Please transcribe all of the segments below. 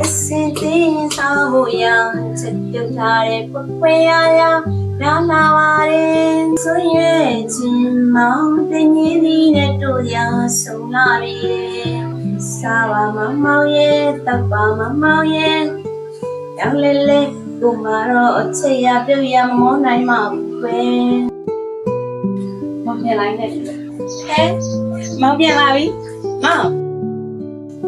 အစင်သေးစားဖို့ရချက်ပြုတ်ထားတဲ့ပွက်ပွက်ရရနာနာပါရင်ဆိုရွယ်ချင်းမောင်တင်ကြီးသည်နဲ့တို့ရဆုံးလာပြီစားပါမမောင်ရဲ့တပ်ပါမမောင်ရဲ့ရောင်လေးလေးကိုမတော့အချစ်ရပြုတ်ရမမောနိုင်မှာဘူးပဲမောင်ပြန်လိုက်နဲ့ဟဲမောင်ပြန်လာပြီမောင်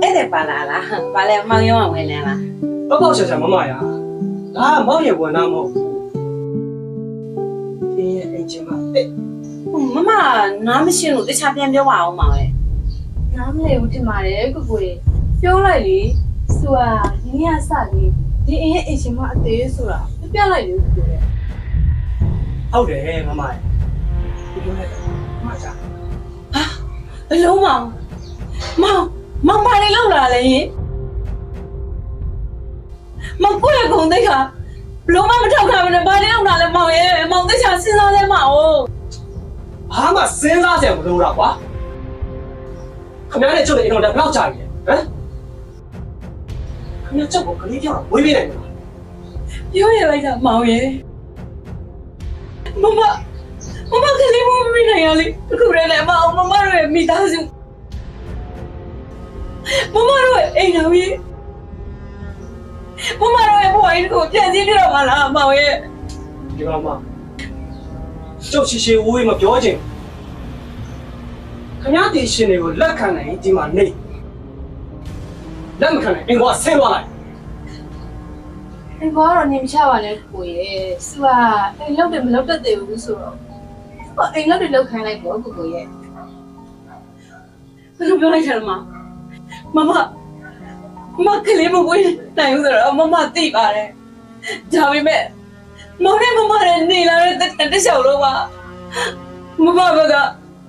အဲ့ဒါပါလာလားပါလဲမောင်ရောဝင်နေလားတော့တော့ရှာရှာမမရဒါကမောင်ရဲ့ဝန်သားမဟုတ်ဘူးအင်းရဲ့အိမ်ချင်းမအဲ့မမနားမရှိလို့တခြားပြန်ပြောပါအောင်မောင်ရဲ့နားမလည်ဘူးထင်ပါတယ်ကိုကိုရေပြောလိုက်လေသူကဒီနေ့ကစလေးဒီအင်းရဲ့အိမ်ရှင်မအသေးဆိုတာပြပြလိုက်လေကိုကိုရေဟုတ်တယ်မမရဲ့ဒီလိုနဲ့မချာဘလုံးမောင်မောင် မောင်ပါလေလောက်လာလေမောင်ကိုယ့်ရဲ့ဂုံသိက္ခာဘလုံးမမထောက်ခံဘူးနဲ့ဘာလေလောက်လာလဲမောင်ရဲ့မောင်သိချာစဉ်းစားလဲမအောင်ဘာမှစဉ်းစားစရာမလိုတော့ကွာခင်ဗျားနဲ့ချုပ်တဲ့အိမ်တော်တက်ဘယ်လောက်ကြာပြီလဲဟမ်ခင်ဗျားချုပ်ကိုကလေးပြောင်းဝေးပေးနိုင်မလားပြောရလိုက်တာမောင်ရဲ့မမမမကလေးမမမိနိုင်ရလေအခုတည်းလည်းမအောင်မမတို့ရဲ့မိသားစု မမတို့ရဲ့အိမ်တော်ကြီးမမတို့ရဲ့ဘဝကြီးကိုပြန်စည်းပြတော့မလားမောင်ရဲ့ဒီကောင်မကျုပ်ရှိရှိဝေးမပြောချင်ခင်ဗျားတီရှင်တွေကိုလက်ခံနိုင်ဒီမှာနေလက်မခံနိုင်အင်ကွာဆင်းသွားလိုက်အိမ်ကတော့နေမချပါနဲ့ကိုရေသူကအိမ်လောက်တယ်မလောက်တတ်သေးဘူးဆိုတော့ဟောအိမ်လောက်တယ်လောက်ခိုင်းလိုက်ပေါ့ကိုကိုရေဘယ်လိုပြောလိုက်ချင်လဲ မမမကလေးမဝေးနိုင်ဘူးဆိုတော့မမသိပါတယ်ဒါပေမဲ့မောင်နဲ့မမနဲ့နေလာတဲ့တက်တက်လျှောက်လို့ပါမမဘက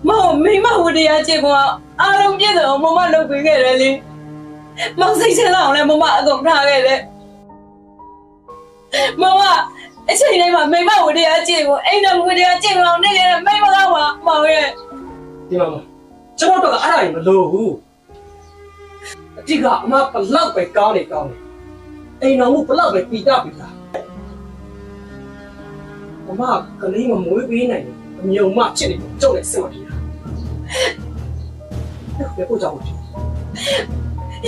မောင်မိမဝတရားကျင့်ကောအားလုံးပြည့်စုံမမလုပ်ပေးခဲ့တယ်လေမောင်စိတ်ချမ်းသာအောင်လဲမမအကုန်ထားခဲ့တယ်မမအချိန်တိုင်းမှာမိမဝတရားကျင့်ကိုအိမ်တော်ဝတရားကျင့်အောင်နေခဲ့တဲ့မိမကောင်းပါမောင်ရဲ့ဒီမှာကျွန်တော်တို့ကအဲ့ဒါကြီးမလို့ဘူး အတိကအမဘလောက်ပဲကောင်းနေကောင်းနေအိမ်တော်မှုဘလောက်ပဲပီတာပီတာအမကလေးမမွေးပေးနိုင်ဘူးအမြုံမဖြစ်နေတယ်ကျုပ်လည်းစင်မပြေတာဘယ်ကိုကြောက်လို့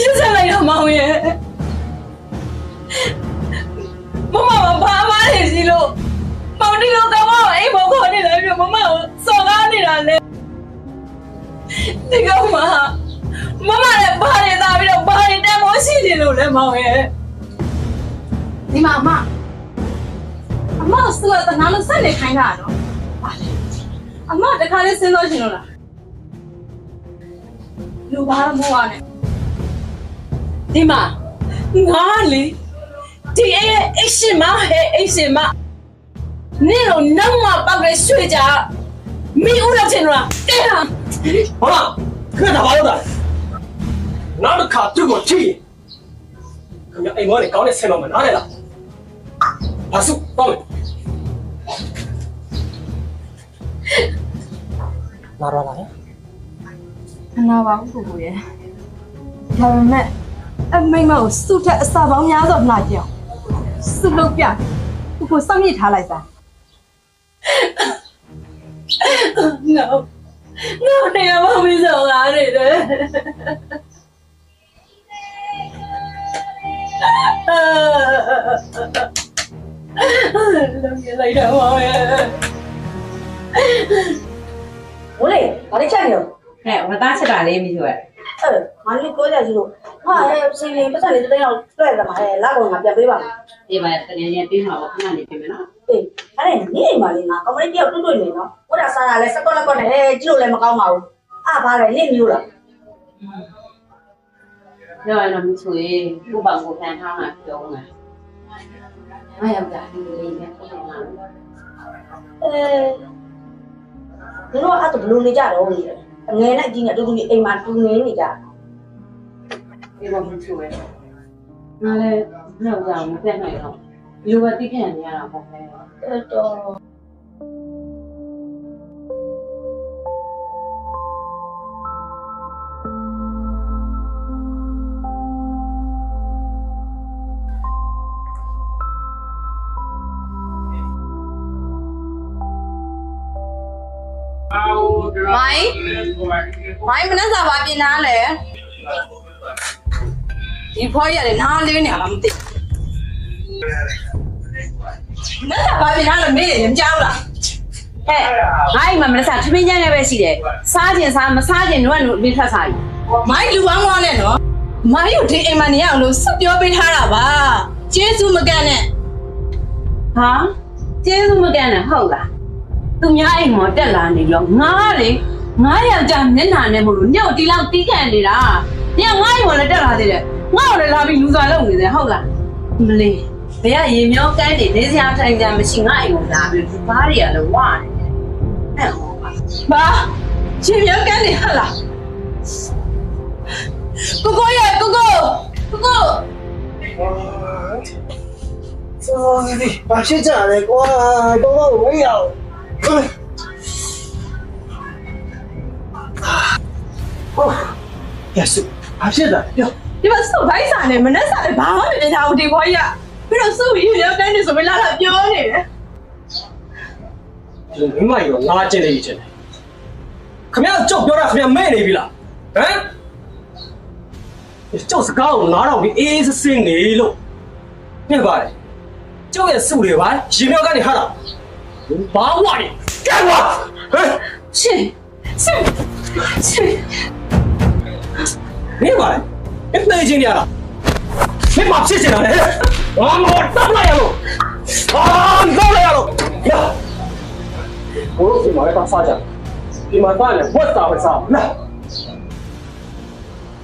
ရစလိုက်တော့မောင်ရဲ့မမမဘာမှလည်းစီလို့မောင်ဒီလိုတော့မအိမ်ဘောခေါ်နေတယ်ပြမမကိုစော်ကားနေတာလေဒီကောင်မမမလည်းဘာနေသားပြီးတော့ဘာနေတ မ်းမိုးရှိနေလို့လဲမောင်ရဲ့ဒီမှာအမအမသူကတနာလို့ဆက်နေခိုင်းတာနော်ပါလေအမတခါလေးစဉ်းစားချင်လို့လားလူဘာမှမဟုတ်ပါနဲ့ဒီမှာငါလေဒီအဲ့အရှင်မဟဲ့အရှင်မနေတော့နောက်မှပောက်ရဲရွှေကြမိဦးလောက်ချင်တော့တဲဟာဟုတ်လားခက်တာဘာလို့လဲနောက်တစ်ခါသူ့ကိုထိရင် ခင်ဗျအိမ်မောနေကောင်းနေဆင်တော့မနားလေလားဘာစုတော့မယ်လာရလာဟဲ့အနာပါဘူးကိုကိုရဲ့ဒါပေမဲ့အမိမကိုစုထက်အစာပေါင်းများစွာနှာပြောင်းစုလုပ်ပြကိုကိုစောင့်မြစ်ထားလိုက်စမ်း No. No, ne va a mi sogare. Lo que la ira va a ver. ဘိုးလေဘာလို့ချက်နေရောဟဲ့ဝသားချက်တာလေးမိဆိုရအဲ့ငါလေးကိုကြစီလို့ဟာအဲစီလင်ပတ်စံလေးတစ်သိန်းလောက်တွေ့ရမှာအဲလာတော့ငါပြန်ပေးပါမယ်ဒီပါတကယ်ချင်းပြီးမှာပေါ့ခဏနေပြင်မယ်နော်အေးအဲ့ဒါနေအိမ်မှာလေးငါကမလေးတယောက်တွေ့တွေ့နေနော်ဘုရားဆာလာလဲစက်ကောလက်ကောနဲ့အဲကြည့်လို့လည်းမကောင်းပါဘူးအာဘာလဲနေမျိုးလား ပြောရတော့မိဆိုရင်ဥပ္ပံကိုခံထားမှာပြောမှာမယောက်ျားဒီလေးနဲ့ပုံမှန်အဲတို့အဲ့တော့ဘလို့နေကြတော့လေအငယ်နဲ့အကြီးနဲ့အတူတူအိမ်မှာတူနေနေကြဒီမှာမိဆိုရငါလည်းမယောက်ျားမပြတ်နိုင်တော့လူဝတိခံနေရတာပေါ့လေအဲ့တော့ မိုင်းမနှက်စာပါပြင်ထားလဲဒီဖွားရတယ်နားလေးနေလားမသိမနှက်စာပါပြင်ထားလဲမေးတယ်မကြောက်လားဟဲ့ငါအိမ်မှာမနက်စာထမင်းကျန်းလည်းပဲရှိတယ်စားခြင်းစားမစားခြင်းတော့နင်းထွက်စားပြီမိုင်းလူဝမ်းဝမ်းနဲ့နော်မိုင်းကိုဒီအိမ်မှာနေရအောင်လို့ဆက်ပြောပေးထားတာပါကျေးဇူးမကန်နဲ့ဟာကျေးဇူးမကန်နဲ့ဟုတ်လားသူများအိမ်မှာတက်လာနေရောငါကလေ ငါယောက်ျားမျက်နှာနဲ့မလို့ညို့ဒီလောက်တီးခံနေတာညငါအိမ်မှာလည်းတက်လာသေးတယ်ငါ့ကိုလည်းလာပြီးလူစားလုပ်နေတယ်ဟုတ်လားမလေးဘယ်ကရေမျောကန်းနေနေစရာထိုင်ကြမရှိငါအိမ်ကိုလာပြီးဒီဘားတွေကလည်းဝါနေတယ်အဲ့ဟောပါဘာရှင်ရကန်းနေဟလားကိုကိုရဲ့ကိုကိုကိုကိုဆိုဒီဘာဖြစ်ကြလဲကွာတော့တော့ဝေးရအောင် ဟုတ်ရစုဘာဖြစ်တာပြောဒီမှာစုပ်တိုင်းစာနဲ့မနှက်စာနဲ့ဘာမှမပြင်ထားဘူးဒီဘွားကြီးကပြီးတော့စုပ်ရရကန်းနေဆိုပြီးလာလာပြောနေတယ်ဒီမိမရောလာကျင်နေပြီချင်းခမရကြောက်ပြောတာခမရမဲ့နေပြီလားဟမ်ကြောက်စကားကိုနားတော့ပြီးအေးစစင်းနေလို့ဖြစ်ပါတယ်ကြောက်ရဲ့စုတွေပါရေမြောက်ကနေဟာလားဘာဝါနေကဲဝါဟမ်ရှင်ရှင်ရှင် မင်းပါလေအစ်သေးချင်းရလားမင်းမဖြစ်ချင်တာလေဘာမောတက်လိုက်ရလို့အာတော့လိုက်ရလို့လာဘိုးဒီမှာလည်းစားကြဒီမှာသားလည်းဝတ်တာပဲစားလာ